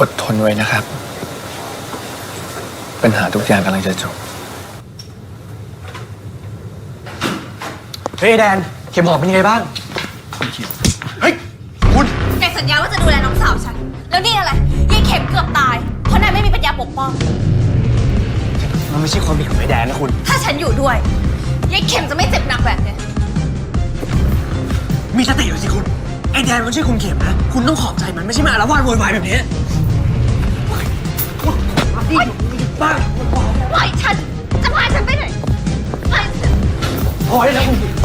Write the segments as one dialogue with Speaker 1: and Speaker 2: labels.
Speaker 1: อดทนไว้นะครับ ปัญหาทุกอย่างกำลังจะจบ
Speaker 2: เฮ้ยแดน เข็มหอมเป็นยังไงบ้าง เฮ้ย คุณ
Speaker 3: นายสัญญาว่าจะดูแลน้องสาวฉัน แล้วนี่อะไรยายเข็มเกือบตาย เพราะนายไม่มีปัญญาปกป้อง
Speaker 2: มันไม่ใช่ความผิดของไอ้แดนนะคุณ
Speaker 3: ถ้าฉันอยู่ด้วยยายเข็มจะไม่เจ็บหนักแบบเนี้ย
Speaker 2: มีสติหน่อยสิคุณ ไอ้แดนมันช่วยคุณเข็มนะ คุณต้องขอบใจมันไม่ใช่มาอาละวาดโวยวายแบบนี้ บ้า
Speaker 3: ปล่อยฉัน จะพาฉันไปไหนปล่อยฉัน
Speaker 2: พอได้แล้วคุณ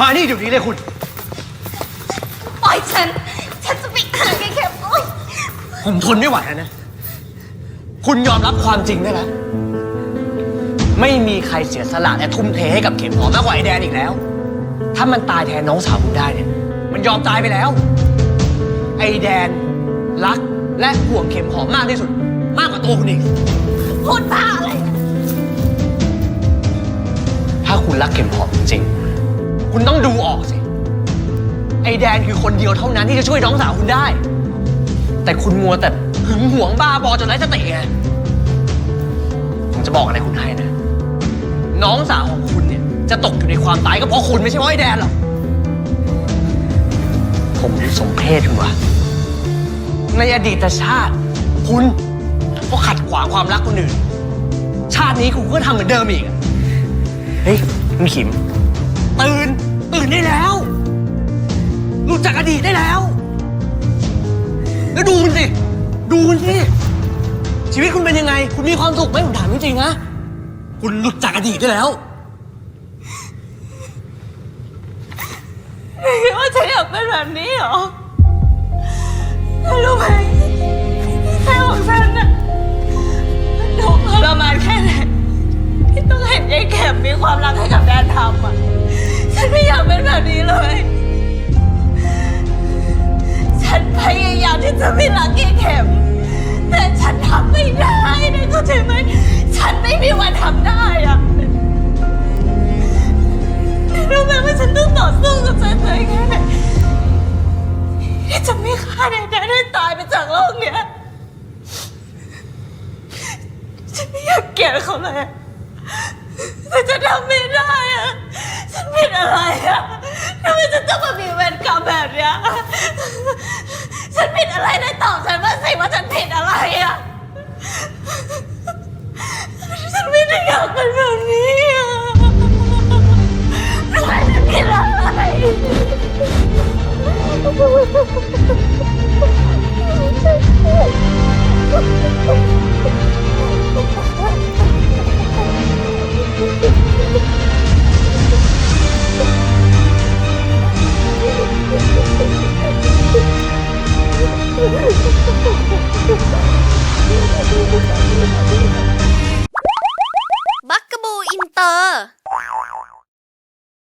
Speaker 2: มานี่เดี๋ยวนี้เลยคุณ
Speaker 3: ปล่อยฉัน ฉันจะไปหายายเข็มโอ๊ย
Speaker 2: ผมทนไม่ไหวแล้วนะ คุณยอมรับความจริงได้แล้ว ไม่มีใครเสียสละและทุ่มเทให้กับเข็มหอมมากกว่าไอ้แดนอีกแล้ว ถ้ามันตายแทนน้องสาวคุณได้เนี่ย มันยอมตายไปแล้ว ไอ้แดน รักและห่วงเข็มหอมมากที่สุด มากกว่าตัวคุณอีก
Speaker 3: พูดบ้าอะไรนะ
Speaker 2: ถ้าคุณรักเข็มหอมจริงๆ คุณต้องดูออกสิ ไอแดนคือคนเดียวเท่านั้นที่จะช่วยน้องสาวคุณได้ แต่คุณมัวแต่หึงหวงบ้าบอจนไร้สติไงผมจะบอกอะไรคุณให้นะ น้องสาวของคุณเนี่ย จะตกอยู่ในความตายก็เพราะคุณไม่ใช่เพราะไอแดนหรอก ผมสมเพศคุณวะในอดีตชาติ คุณก็ขัดขวางความรักคนอื่น ชาตินี้คุณก็ทำเหมือนเดิมอีก เฮ้ยคุณขิม ตื่น ตื่นได้แล้วหลุดจากอดีตได้แล้ว แล้วดูมันสิ ดูมันสิ ชีวิตคุณเป็นยังไง คุณมีความสุขไหมผมถามจริงๆนะ คุณหลุดจากอดีตได้แล้ว
Speaker 3: คิดว่าฉันอยากเป็นแบบนี้เหรอรู้ไหมแค่ของฉันน่ะมันทุกข์ทรมานแค่ไหนที่ต้องเห็นยายเข็มมีความรักให้กับแดนทำอะ ไม่อยากเป็นแบบนี้เลย ฉันพยายามที่จะไม่รักยายเข็ม แต่ฉันทำไม่ได้นะเข้าใจไหม ฉันไม่มีวันทำได้อะรู้ไหมว่าฉันต้องต่อสู้กับฉันเลยแค่ไหนที่จะไม่ฆ่าแดนแดนให้ตายไปจากโลกเนี้ย ฉันไม่อยากเกลียดเขาเลยแต่ฉันทำไม่ได้อะ ป็นอะไรอะทำไมฉันต้องมามี บักกะบูอินเตอร์